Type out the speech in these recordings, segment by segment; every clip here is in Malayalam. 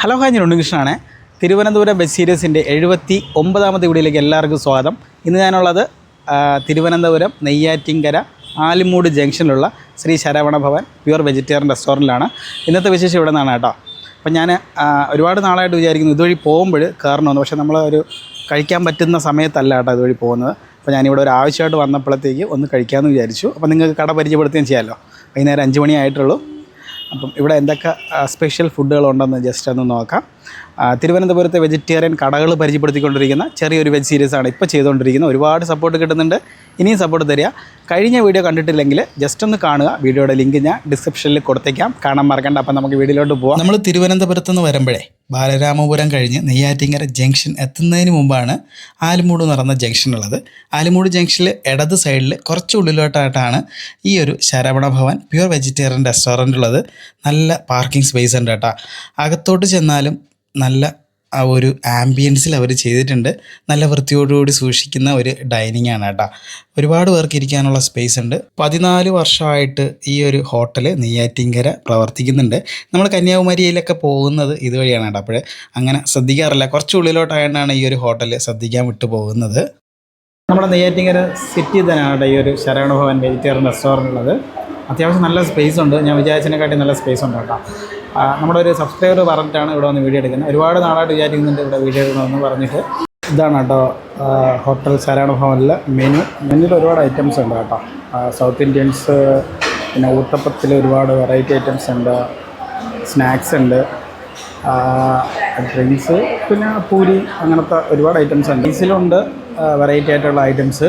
ഹലോ ഹായ് ഞാൻ ഉണ്ണികൃഷ്ണനാണ്. തിരുവനന്തപുരം ബസ് സീരീസിന്റെ എഴുപത്തി ഒമ്പതാമത് വീഡിയോയിലേക്ക് എല്ലാവർക്കും സ്വാഗതം. ഇന്ന് ഞാനുള്ളത് തിരുവനന്തപുരം നെയ്യാറ്റിങ്കര ആലിമൂട് ജംഗ്ഷനിലുള്ള ശ്രീ ശരവണ ഭവൻ പ്യുവർ വെജിറ്റേറിയൻ റെസ്റ്റോറന്റിലാണ്. ഇന്നത്തെ വിശേഷം ഇവിടെ നിന്നാണ് കേട്ടോ. അപ്പോൾ ഞാൻ ഒരുപാട് നാളായിട്ട് വിചാരിക്കുന്നു ഇതുവഴി പോകുമ്പോൾ കയറണമെന്ന്. പക്ഷേ നമ്മൾ ഒരു കഴിക്കാൻ പറ്റുന്ന സമയത്തല്ല കേട്ടോ ഇതുവഴി പോകുന്നത്. അപ്പോൾ ഞാനിവിടെ ഒരു ആവശ്യമായിട്ട് വന്നപ്പോഴത്തേക്ക് ഒന്ന് കഴിക്കാമെന്ന് വിചാരിച്ചു. അപ്പോൾ നിങ്ങൾക്ക് കട പരിചയപ്പെടുത്തുകയും ചെയ്യാമല്ലോ വൈകുന്നേരം അഞ്ച് മണി ആയിട്ടുള്ളൂ അപ്പം ഇവിടെ എന്തൊക്കെ സ്പെഷ്യൽ ഫുഡുകളുണ്ടെന്ന് ജസ്റ്റ് ഒന്ന് നോക്കാം. തിരുവനന്തപുരത്തെ വെജിറ്റേറിയൻ കടകൾ പരിചയപ്പെടുത്തിക്കൊണ്ടിരിക്കുന്ന ചെറിയൊരു വെജ് ആണ് ഇപ്പോൾ ചെയ്തുകൊണ്ടിരിക്കുന്നത്. ഒരുപാട് സപ്പോർട്ട് കിട്ടുന്നുണ്ട്. ഇനിയും സപ്പോർട്ട് തരിക. കഴിഞ്ഞ വീഡിയോ കണ്ടിട്ടില്ലെങ്കിൽ ജസ്റ്റ് ഒന്ന് കാണുക. വീഡിയോയുടെ ലിങ്ക് ഞാൻ ഡിസ്ക്രിപ്ഷനിൽ കൊടുത്തേക്കാം. കാണാൻ മറക്കണ്ട. അപ്പം നമുക്ക് വീഡിയോയിലോട്ട് പോവാം. നമ്മൾ തിരുവനന്തപുരത്ത് നിന്ന് വരുമ്പോഴേ ബാലരാമപുരം കഴിഞ്ഞ് നെയ്യാറ്റിങ്കര ജംഗ്ഷൻ എത്തുന്നതിന് മുമ്പാണ് ആലുമൂട് എന്ന് പറയുന്ന ജംഗ്ഷൻ ഉള്ളത്. ആലുമൂട് ജംഗ്ഷനിൽ ഇടത് സൈഡിൽ കുറച്ച് ഉള്ളിലോട്ടായിട്ടാണ് ഈ ഒരു Saravana Bhavan pure vegetarian restaurant ഉള്ളത്. നല്ല പാർക്കിംഗ് സ്പേസ് ഉണ്ട് കേട്ടോ. അകത്തോട്ട് ചെന്നാലും നല്ല ആ ഒരു ആംബിയൻസിൽ അവർ ചെയ്തിട്ടുണ്ട്. നല്ല വൃത്തിയോടുകൂടി സൂക്ഷിക്കുന്ന ഒരു ഡൈനിങ് ആണ് കേട്ടോ. ഒരുപാട് പേർക്ക് ഇരിക്കാനുള്ള സ്പേസ് ഉണ്ട്. പതിനാല് വർഷമായിട്ട് ഈ ഒരു ഹോട്ടൽ നെയ്യാറ്റിങ്കര പ്രവർത്തിക്കുന്നുണ്ട്. നമ്മൾ കന്യാകുമാരിയിലൊക്കെ പോകുന്നത് ഇതുവഴിയാണ് കേട്ടോ. അപ്പോൾ അങ്ങനെ ശ്രദ്ധിക്കാറില്ല. കുറച്ച് ഉള്ളിലോട്ടായിട്ടാണ് ഈ ഒരു ഹോട്ടൽ ശ്രദ്ധിക്കാൻ വിട്ടു പോകുന്നത്. നമ്മുടെ നെയ്യാറ്റിങ്കര സിറ്റി തന്നെയാണ് ഈ ഒരു ശരവണ ഭവൻ വെജിറ്റേറിയൻ റെസ്റ്റോറന്റ് ഉള്ളത്. അത്യാവശ്യം നല്ല സ്പേസ് ഉണ്ട്. ഞാൻ വിചാരിച്ചതിനെക്കാട്ടി നല്ല സ്പേസ് ഉണ്ട് കേട്ടോ. നമ്മുടെ ഒരു സബ്സ്ക്രൈബർ പറഞ്ഞിട്ടാണ് ഇവിടെ വന്ന് വീഡിയോ എടുക്കുന്നത്. ഒരുപാട് നാളായിട്ട് വിചാരിക്കുന്നുണ്ട് ഇവിടെ വീഡിയോ എടുക്കണമെന്ന് പറഞ്ഞിട്ട്. ഇതാണ് കേട്ടോ ഹോട്ടൽ ശരവണ ഭവനിലെ മെനു. മെനുവിൽ ഒരുപാട് ഐറ്റംസ് ഉണ്ട് കേട്ടോ. സൗത്ത് ഇന്ത്യൻസ് പിന്നെ ഊത്തപ്പത്തിൽ ഒരുപാട് വെറൈറ്റി ഐറ്റംസ് ഉണ്ട്. സ്നാക്സ് ഉണ്ട്. ഡ്രിങ്ക്സ് പിന്നെ പൂരി അങ്ങനത്തെ ഒരുപാട് ഐറ്റംസ് ഉണ്ട്. ഡ്രിങ്ക്സിലുണ്ട് വെറൈറ്റി ആയിട്ടുള്ള ഐറ്റംസ്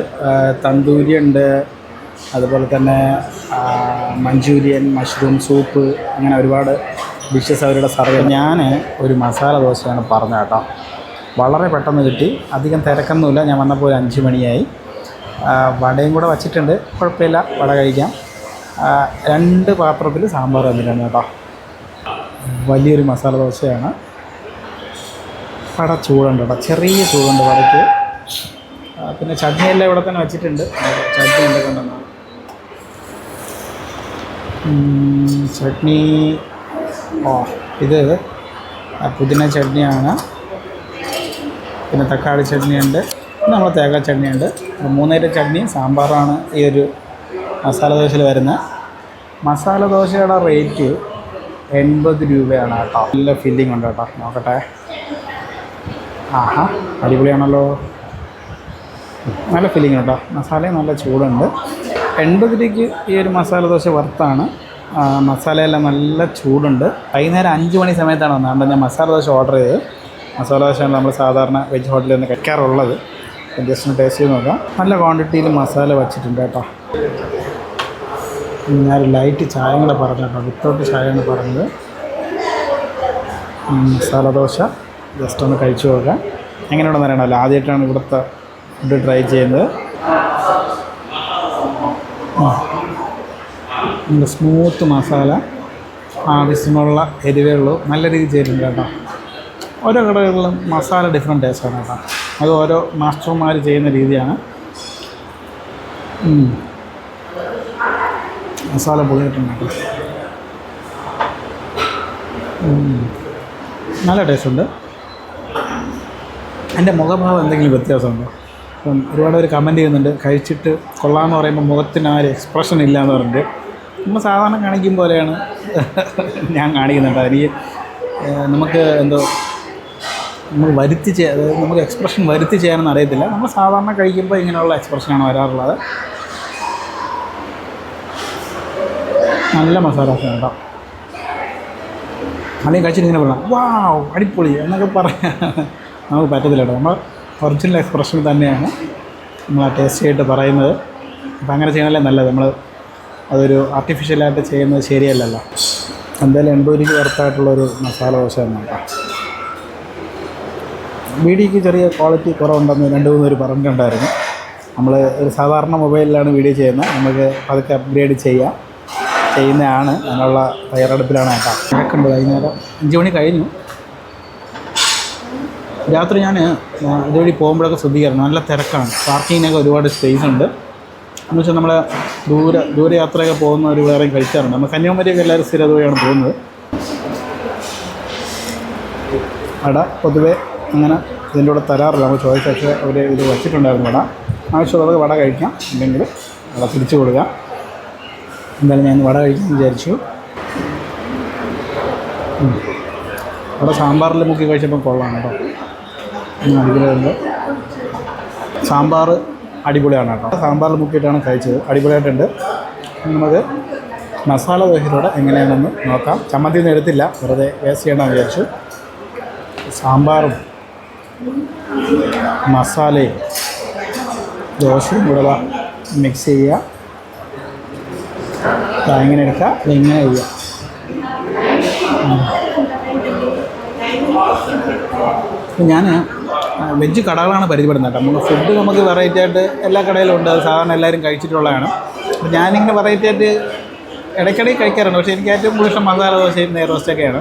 തന്തൂരി ഉണ്ട്. അതുപോലെ തന്നെ മഞ്ചൂരിയൻ മഷ്റൂം സൂപ്പ് അങ്ങനെ ഒരുപാട് ഡിഷസ് അവരുടെ സർവേ ഞാൻ ഒരു മസാല ദോശയാണ് പറഞ്ഞത് കേട്ടോ. വളരെ പെട്ടെന്ന് കിട്ടി. അധികം തിരക്കൊന്നുമില്ല. ഞാൻ വന്നപ്പോൾ ഒരു അഞ്ച് മണിയായി. വടയും കൂടെ വച്ചിട്ടുണ്ട്. കുഴപ്പമില്ല. വട കഴിക്കാം. രണ്ട് പാത്രത്തിൽ സാമ്പാർ വന്നിട്ടാണ് കേട്ടോ. വലിയൊരു മസാല ദോശയാണ്. വട ചൂടുണ്ട് കേട്ടോ. ചെറിയ ചൂടുണ്ട് വടയ്ക്ക്. പിന്നെ ചട്നിയെല്ലാം ഇവിടെ തന്നെ വെച്ചിട്ടുണ്ട്. ചട്നി എന്തൊക്കെ ഉണ്ടെന്നാണ് ചട്നി ഓ ഇത് പുതിന ചട്നിയാണ്. പിന്നെ തക്കാളി ചട്നിയുണ്ട് പിന്നെ നമ്മൾ തേങ്ങ ചട്നിയുണ്ട്. മൂന്നേരം ചട്നി സാമ്പാറാണ് ഈ ഒരു മസാല ദോശയിൽ വരുന്നത് മസാല ദോശയുടെ റേറ്റ് എൺപത് രൂപയാണ് കേട്ടോ. നല്ല ഫില്ലിംഗ് ഉണ്ട് കേട്ടോ നോക്കട്ടെ. ആഹാ അടിപൊളിയാണല്ലോ. നല്ല ഫില്ലിംഗ് കേട്ടോ. മസാലയും നല്ല ചൂടുണ്ട്. എൺപത് രൂപയ്ക്ക് ഈ ഒരു മസാല ദോശ വറുത്താണ് ആ, മസാലയെല്ലാം നല്ല ചൂടുണ്ട്. വൈകുന്നേരം അഞ്ച് മണി സമയത്താണ് വന്നത്. ഞാൻ മസാല ദോശ ഓർഡർ ചെയ്ത് മസാല ദോശയാണ് നമ്മൾ സാധാരണ വെജ് ഹോട്ടലിൽ നിന്ന് കഴിക്കാറുള്ളത്. ജസ്റ്റ് ഒന്ന് ടേസ്റ്റ് ചെയ്ത് നോക്കാം. നല്ല ക്വാണ്ടിറ്റിയിൽ മസാല വച്ചിട്ടുണ്ട് കേട്ടോ. ഞാൻ ലൈറ്റ് ചായ കൂടെ പറഞ്ഞു കേട്ടോ. വിത്തൗട്ട് ചായയാണ് പറഞ്ഞത്. മസാല ദോശ. ജസ്റ്റ് ഒന്ന് കഴിച്ചു നോക്കാം. എങ്ങനെയുണ്ടെന്ന് അറിയണമല്ലോ. ആദ്യമായിട്ടാണ് ഇവിടുത്തെ ഫുഡ് ട്രൈ ചെയ്യുന്നത്. നല്ല സ്മൂത്ത് മസാല ആവശ്യമുള്ള എരിവേ ഉള്ളൂ. നല്ല രീതിയിൽ ചേരുന്നുണ്ട് കേട്ടോ. ഓരോ കടകളിലും മസാല ഡിഫറെന്റ് ടേസ്റ്റാണ് കേട്ടോ. അത് ഓരോ മാസ്റ്റർമാർ ചെയ്യുന്ന രീതിയാണ്. മസാല പൊളിയിട്ടുണ്ട് കേട്ടോ. നല്ല ടേസ്റ്റ് ഉണ്ട്. എന്റെ മുഖഭാവം എന്തെങ്കിലും വ്യത്യാസമുണ്ടോ? അപ്പം ഒരുപാട് പേര് കമന്റ് ചെയ്യുന്നുണ്ട്. കഴിച്ചിട്ട് കൊള്ളാമെന്ന് പറയുമ്പോൾ മുഖത്തിന് ആ ഒരു എക്സ്പ്രഷൻ ഇല്ല എന്ന് പറഞ്ഞിട്ട്. നമ്മൾ സാധാരണ കാണിക്കും പോലെയാണ്. ഞാൻ കാണിക്കുന്നുണ്ട്. എനിക്ക് നമുക്ക് എന്തോ നമ്മൾ വരുത്തി ചെയ്യാൻ അതായത് നമുക്ക് എക്സ്പ്രഷൻ വരുത്തി ചെയ്യാനൊന്നും അറിയത്തില്ല. നമ്മൾ സാധാരണ കഴിക്കുമ്പോൾ ഇങ്ങനെയുള്ള എക്സ്പ്രഷനാണ് വരാറുള്ളത്. നല്ല മസാല കേട്ടോ. അല്ലെങ്കിൽ കഴിച്ചിട്ട് ഇങ്ങനെ പറയാം വാവ് അടിപൊളി എന്നൊക്കെ പറയാൻ നമുക്ക് പറ്റത്തില്ല കേട്ടോ. നമ്മൾ ഒറിജിനൽ എക്സ്പ്രഷൻ തന്നെയാണ്. നമ്മൾ ആ ടേസ്റ്റ് ആയിട്ട് പറയുന്നത്. അപ്പം അങ്ങനെ ചെയ്യണമല്ലേ നല്ലത്. നമ്മൾ അതൊരു ആർട്ടിഫിഷ്യലായിട്ട് ചെയ്യുന്നത് ശരിയല്ലല്ലോ. എന്തായാലും എൺപത് രൂപ വർത്തായിട്ടുള്ളൊരു മസാല ദോശ തന്നെ വീഡിയോക്ക് ചെറിയ ക്വാളിറ്റി കുറവുണ്ടെന്ന് രണ്ട് മൂന്ന് പേര് പറഞ്ഞിട്ടുണ്ടായിരുന്നു. നമ്മൾ ഒരു സാധാരണ മൊബൈലിലാണ് വീഡിയോ ചെയ്യുന്നത്. നമുക്ക് അതൊക്കെ അപ്ഗ്രേഡ് ചെയ്യാം. ചെയ്യുന്നതാണ്. അതിനുള്ള തയ്യാറെടുപ്പിലാണ് കേട്ടോ. തിരക്കുണ്ട് വൈകുന്നേരം. അഞ്ച് മണി കഴിഞ്ഞു. രാത്രി ഞാൻ ഇതുവഴി പോകുമ്പോഴൊക്കെ ശ്രദ്ധിക്കാറുണ്ട്. നല്ല തിരക്കാണ്. പാർക്കിങ്ങിനൊക്കെ ഒരുപാട് സ്പേസ് ഉണ്ട്. എന്ന് വെച്ചാൽ നമ്മൾ ദൂര ദൂരയാത്രയൊക്കെ പോകുന്നവർ വേറെയും കഴിക്കാറുണ്ട്. നമ്മൾ കന്യാകുമാരിയൊക്കെ എല്ലാവരും സ്ഥിരതയാണ് പോകുന്നത്. അട പൊതുവേ അങ്ങനെ ഇതിന്റെ കൂടെ തരാറില്ല. നമ്മൾ ചോദിച്ച പക്ഷേ അവർ ഇത് വച്ചിട്ടുണ്ടായിരുന്നു വട ആവശ്യമുള്ളത് വട കഴിക്കാം. അല്ലെങ്കിൽ വട തിരിച്ചു കൊടുക്കാം. എന്തായാലും ഞാൻ വട കഴിക്കാൻ വിചാരിച്ചു. അവിടെ സാമ്പാറിൽ മുക്കി കഴിച്ചപ്പോൾ കൊള്ളാം കേട്ടോ. അടിപൊളിയുണ്ട് സാമ്പാർ അടിപൊളിയാണ് കേട്ടോ. സാമ്പാറിൽ മുക്കിയിട്ടാണ് കഴിച്ചത്. അടിപൊളിയായിട്ടുണ്ട്. നമുക്ക് മസാല ദോശയിലൂടെ എങ്ങനെയാണെന്ന് നോക്കാം. ചമ്മന്തി ഒന്നും എടുത്തില്ല. വെറുതെ വേസ്റ്റ് ചെയ്യണമെന്ന് വിചാരിച്ചു. സാമ്പാറും മസാലയും ദോശയും കൂടെ മിക്സ് ചെയ്യുക. എങ്ങനെ എടുക്കുക. അത് ഇങ്ങനെ ചെയ്യുക. ഞാൻ വെജ് കടകളാണ് പരിചയപ്പെടുന്നത് നമ്മൾ ഫുഡ് നമുക്ക് വെറൈറ്റി ആയിട്ട് എല്ലാ കടയിലും ഉണ്ട്. അത് സാധാരണ എല്ലാവരും കഴിച്ചിട്ടുള്ളതാണ്. അപ്പോൾ ഞാനിങ്ങനെ വെറൈറ്റി ആയിട്ട് ഇടയ്ക്കിടയ്ക്ക് കഴിക്കാറുണ്ട്. പക്ഷേ എനിക്ക് ഏറ്റവും കൂടുതൽ ഇഷ്ടം മസാല ദോശയും നെയ് റോസ്റ്റൊക്കെയാണ്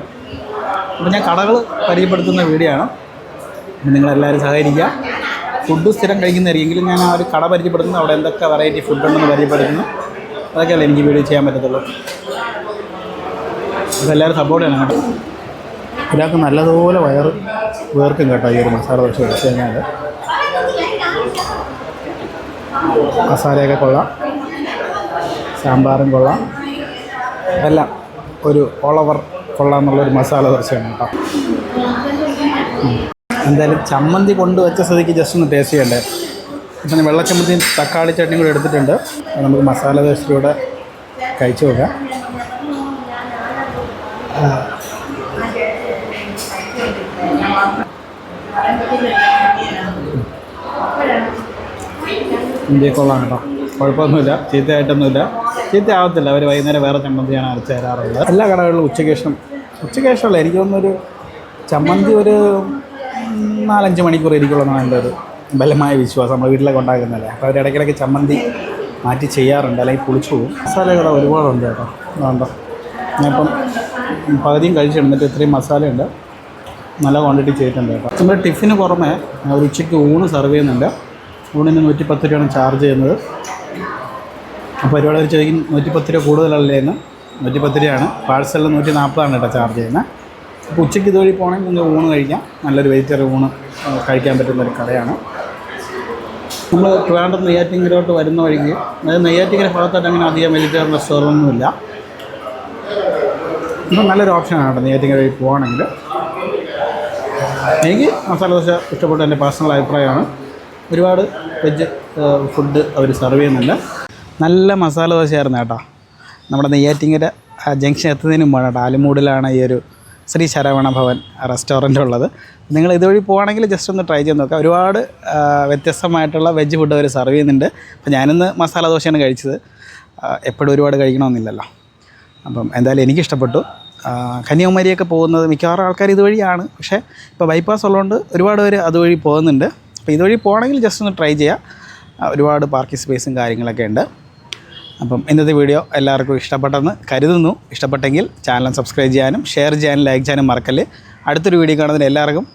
അപ്പോൾ ഞാൻ കടകൾ പരിചയപ്പെടുത്തുന്ന വീഡിയോ ആണ്. നിങ്ങളെല്ലാവരും സഹകരിക്കുക. ഫുഡ് സ്ഥിരം കഴിക്കുന്നതായിരിക്കും. ഞാൻ ആ ഒരു കട പരിചയപ്പെടുത്തുന്നു അവിടെ എന്തൊക്കെ വെറൈറ്റി ഫുഡുണ്ടെന്ന് പരിചയപ്പെടുത്തുന്നു. അതൊക്കെയല്ലേ എനിക്ക് വീഡിയോ ചെയ്യാൻ പറ്റത്തുള്ളൂ. അതെല്ലാവരും സപ്പോർട്ട് ചെയ്യണം കേട്ടോ. ഒരാൾക്ക് നല്ലതുപോലെ വയറ് വേർക്കും കേട്ടോ ഈ ഒരു മസാല ദോശ കഴിച്ച് കഴിഞ്ഞാൽ മസാലയൊക്കെ കൊള്ളാം. സാമ്പാറും കൊള്ളാം. എല്ലാം ഒരു ഓൾ ഓവർ കൊള്ളാം എന്നുള്ളൊരു മസാല ദോശയാണ് കേട്ടോ. എന്തായാലും ചമ്മന്തി കൊണ്ടുവച്ച സ്ഥിതിക്ക് ജസ്റ്റ് ഒന്ന് ടേസ്റ്റ് ചെയ്യണ്ടേ. ഇപ്പം വെള്ളച്ചമ്മന്തിയും തക്കാളി ചട്നിയും കൂടെ എടുത്തിട്ടുണ്ട്. നമുക്ക് മസാല ദോശയിലൂടെ കഴിച്ചു നോക്കാം. ഇന്ത്യ കൊള്ളാം കേട്ടോ കുഴപ്പമൊന്നുമില്ല. ചീത്തയായിട്ടൊന്നുമില്ല. ചീത്ത ആവത്തില്ല അവർ വൈകുന്നേരം വേറെ ചമ്മന്തിയാണ് അരച്ച് തരാറുള്ളത്. എല്ലാ കടകളിലും ഉച്ചയ്ക്ക് ശേഷം എനിക്ക് തോന്നുന്നൊരു ചമ്മന്തി ഒരു നാലഞ്ച് മണിക്കൂർ ഇരിക്കുള്ളതാണ് എന്റെ ഒരു ബലമായ വിശ്വാസം. നമ്മൾ വീട്ടിലൊക്കെ ഉണ്ടാക്കുന്നതല്ലേ. അപ്പോൾ അവർ ഇടയ്ക്കിടയ്ക്ക് ചമ്മന്തി മാറ്റി ചെയ്യാറുണ്ട്. അല്ലെങ്കിൽ പുളിച്ചു പോകും. മസാലകൾ ഒരുപാടുണ്ട് കേട്ടോ. അതുകൊണ്ടോ ഞാനിപ്പം പകുതിയും കഴിച്ചിടുന്നിട്ട് ഇത്രയും മസാലയുണ്ട്. നല്ല ക്വാണ്ടിറ്റി ചെയ്തിട്ടുണ്ട് കേട്ടോ. നമ്മുടെ ടിഫിന് പുറമെ ഒരു ഉച്ചയ്ക്ക് ഊണ് സെർവ് ചെയ്യുന്നുണ്ട്. ഊണിന് നൂറ്റി പത്ത് രൂപയാണ് ചാർജ് ചെയ്യുന്നത്. അപ്പോൾ ഒരുപാട് പേര് ചോദിക്കും നൂറ്റി പത്ത് രൂപ കൂടുതലല്ലേ എന്ന്? നൂറ്റി പത്ത് രൂപയാണ്. പാഴ്സലിൽ നൂറ്റി നാൽപ്പതാണ് കേട്ടോ ചാർജ് ചെയ്യുന്നത്. അപ്പോൾ ഉച്ചയ്ക്ക് ഇതുവഴി പോകണമെങ്കിൽ നിങ്ങൾക്ക് ഊണ് കഴിക്കാം. നല്ലൊരു വെജിറ്റബിൾ ഊണ് കഴിക്കാൻ പറ്റുന്ന ഒരു കടയാണ്. നമ്മൾ ട്രിവാൻഡ്രം നെയ്യാറ്റിങ്കരോട്ട് വരുന്ന വഴിക്ക് അതായത് നെയ്യാറ്റിങ്കര ഭാഗത്തായിട്ട് അങ്ങനെ അധികം വെജിറ്റേറിയൻ റെസ്റ്റോറന്റൊന്നുമില്ല ഇപ്പം നല്ലൊരു ഓപ്ഷനാണ് കേട്ടോ നെയ്യാറ്റിങ്കര വഴി പോവുകയാണെങ്കിൽ എനിക്ക് മസാല ദോശ ഇഷ്ടപ്പെട്ട എന്റെ പേഴ്സണൽ അഭിപ്രായമാണ്. ഒരുപാട് വെജ് ഫുഡ് അവർ സെർവ് ചെയ്യുന്നുണ്ട്. നല്ല മസാല ദോശയായിരുന്നു കേട്ടോ. നമ്മുടെ നെയ്യാറ്റിങ്ങര ജംഗ്ഷൻ എത്തുന്നതിന് മുമ്പാണ് കേട്ടോ. ആലുമൂടിലാണ് ഈ ഒരു ശ്രീ ശരവണ ഭവൻ റെസ്റ്റോറന്റ് ഉള്ളത്. നിങ്ങൾ ഇതുവഴി പോകുകയാണെങ്കിൽ ജസ്റ്റ് ഒന്ന് ട്രൈ ചെയ്ത് നോക്കാം. ഒരുപാട് വ്യത്യസ്തമായിട്ടുള്ള വെജ് ഫുഡ് അവർ സെർവ് ചെയ്യുന്നുണ്ട്. അപ്പോൾ ഞാനിന്ന് മസാല ദോശയാണ് കഴിച്ചത്. എപ്പോഴും ഒരുപാട് കഴിക്കണമെന്നില്ലല്ലോ. അപ്പം എന്തായാലും എനിക്കിഷ്ടപ്പെട്ടു. കന്യാകുമാരിയൊക്കെ പോകുന്നത് മിക്കവാറും ആൾക്കാർ ഇതുവഴിയാണ്. പക്ഷേ ഇപ്പോൾ ബൈപ്പാസ് ഉള്ളതുകൊണ്ട് ഒരുപാട് പേര് അതുവഴി പോകുന്നുണ്ട്. അപ്പോൾ ഇതുവഴി പോകണമെങ്കിൽ ജസ്റ്റ് ഒന്ന് ട്രൈ ചെയ്യുക ഒരുപാട് പാർക്കിംഗ് സ്പേസും കാര്യങ്ങളൊക്കെ ഉണ്ട്. അപ്പം ഇന്നത്തെ വീഡിയോ എല്ലാവർക്കും ഇഷ്ടപ്പെട്ടെന്ന് കരുതുന്നു. ഇഷ്ടപ്പെട്ടെങ്കിൽ ചാനൽ സബ്സ്ക്രൈബ് ചെയ്യാനും ഷെയർ ചെയ്യാനും ലൈക്ക് ചെയ്യാനും മറക്കല്ലേ. അടുത്തൊരു വീഡിയോ കാണുന്നതിന് എല്ലാവർക്കും